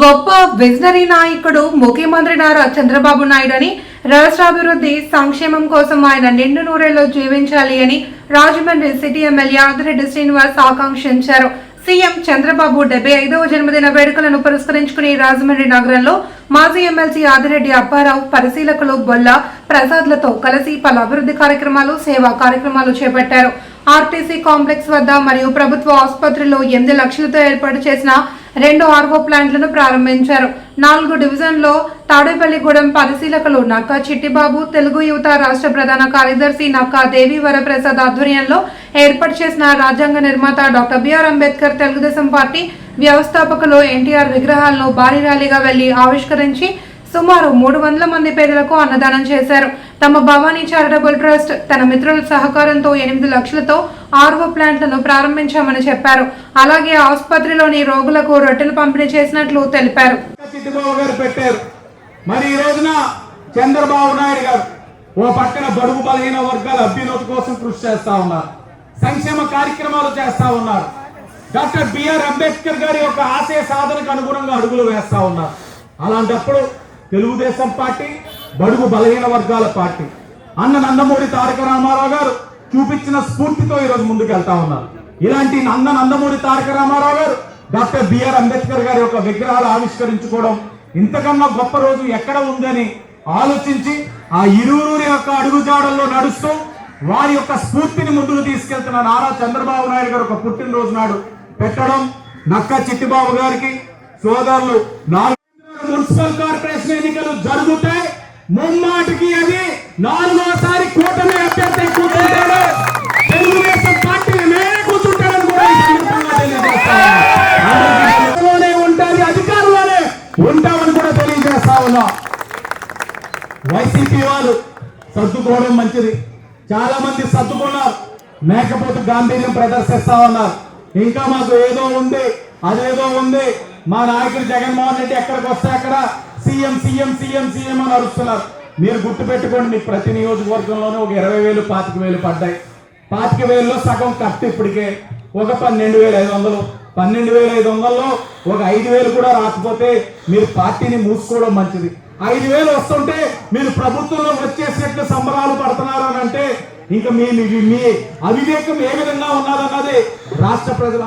గొప్ప విజనరీ నాయకుడు ముఖ్యమంత్రి నారా చంద్రబాబు నాయుడు అని రాష్ట్రాభివృద్ధి సంక్షేమం కోసం ఆయన నిండు నూరేళ్ళు జీవించాలి అని రాజమండ్రి సిటీ ఎమ్మెల్యే ఆదిరెడ్డి శ్రీనివాస్ ఆకాంక్షించారు. సీఎం చంద్రబాబు డెబ్బై ఐదవ జన్మదిన వేడుకలను పురస్కరించుకుని రాజమండ్రి నగరంలో మాజీ ఎమ్మెల్సీ ఆదిరెడ్డి అప్పారావు పరిశీలకులు బొల్ల ప్రసాద్లతో కలిసి పలు అభివృద్ధి కార్యక్రమాలు సేవా కార్యక్రమాలు చేపట్టారు. ఆర్టీసీ కాంప్లెక్స్ వద్ద మరియు ప్రభుత్వ ఆసుపత్రిలో ఎనిమిది లక్షలతో ఏర్పాటు చేసిన రెండు ఆర్వో ప్లాంట్లను ప్రారంభించారు. నాలుగు డివిజన్లో తాడేపల్లిగూడెం పరిశీలకులు నక్కా చిట్టిబాబు తెలుగు యువత రాష్ట్ర ప్రధాన కార్యదర్శి నక్కా దేవి వరప్రసాద్ ఆధ్వర్యంలో ఏర్పాటు చేసిన రాజ్యాంగ నిర్మాత doctor BR Ambedkar Telugu Desam party వ్యవస్థాపకులు ఎన్టీఆర్ విగ్రహాలను భారీ ర్యాలీగా వెళ్ళి ఆవిష్కరించి సుమారు మూడు వందల మంది పేదలకు అన్నదానం చేశారు. తమ భవానీ చారిటబుల్ ట్రస్ట్ తన మిత్రుల సహకారంతో ఎనిమిది లక్షలతో ఆర్వో ప్లాంట్లను ప్రారంభించామని చెప్పారు. అలాగే ఆసుపత్రిలోని రోగులకు రొట్టెలు పంపిణీ చేసినట్లు తెలిపారు. గారు పెట్టారు. మరి ఈ రోజున చంద్రబాబు నాయుడు గారు ఓ పక్కన బడుగు బలహీన వర్గాల అభ్యున్నతి కోసం కృషి చేస్తా ఉన్నారు. సంక్షేమ కార్యక్రమాలు చేస్తా ఉన్నారు. డాక్టర్ బిఆర్ అంబేద్కర్ గారి యొక్క ఆశయ సాధనకు అనుగుణంగా అడుగులు వేస్తా ఉన్నారు. అలాంటప్పుడు తెలుగుదేశం పార్టీ బడుగు బలహీన వర్గాల పార్టీ. అన్న నందమూరి తారక రామారావు గారు చూపించిన స్ఫూర్తితో ఈరోజు ముందుకు వెళ్తా ఉన్నారు. ఇలాంటి అన్న నందమూరి తారక రామారావు గారు డాక్టర్ బిఆర్ అంబేద్కర్ గారి యొక్క విగ్రహాలు ఆవిష్కరించుకోవడం ఇంతకన్నా గొప్ప రోజు ఎక్కడ ఉందని ఆలోచించి ఆ ఇరువురు యొక్క అడుగుజాడల్లో నడుస్తూ వారి యొక్క స్ఫూర్తిని ముందుకు తీసుకెళ్తున్న నారా చంద్రబాబు నాయుడు గారు ఒక పుట్టినరోజు నాడు పెట్టడం నక్క చిట్టిబాబు గారికి సోదరులు నాలుగు మున్సిపల్ కార్పొరేషన్ ఎన్నికలు జరుగుతాయి. ముమ్మాటికి అది నాలుగోసారి కూటమి అభ్యర్థి కూర్చుంటాడు తెలుగుదేశం పార్టీ నేనే కూర్చుంటాడని కూడా ఈ సందర్భంగా అధికారంలోనే ఉంటామని కూడా తెలియజేస్తా ఉన్నా. వైసీపీ వాళ్ళు సర్దుకోవడం మంచిది. చాలా మంది సర్దుకున్నారు. మేకపోతు గాంభీర్యం ప్రదర్శిస్తా ఉన్నారు. ఇంకా మాకు ఏదో ఉంది అదేదో ఉంది. మా నాయకుడు జగన్మోహన్ రెడ్డి ఎక్కడికి వస్తే అక్కడ సీఎం సీఎం సీఎం సీఎం అని అరుస్తున్నారు. మీరు గుర్తు పెట్టుకోండి మీకు ప్రతి నియోజకవర్గంలోనే ఒక ఇరవై వేలు పాతిక వేలు పడ్డాయి. పాతిక వేలలో సగం కట్టు ఇప్పటికే. ఒక పన్నెండు వేల ఐదు వందలు. పన్నెండు వేల ఐదు వందల్లో ఒక ఐదు వేలు కూడా రాకపోతే మీరు పార్టీని మూసుకోవడం మంచిది. ఐదు వేలు వస్తుంటే మీరు ప్రభుత్వంలో వచ్చేసినట్లు సంబరాలు పడుతున్నారు అని అంటే ఇంకా మీ మీ- మీ అవివేకం ఏ విధంగా ఉన్నదన్నది రాష్ట్ర ప్రజలు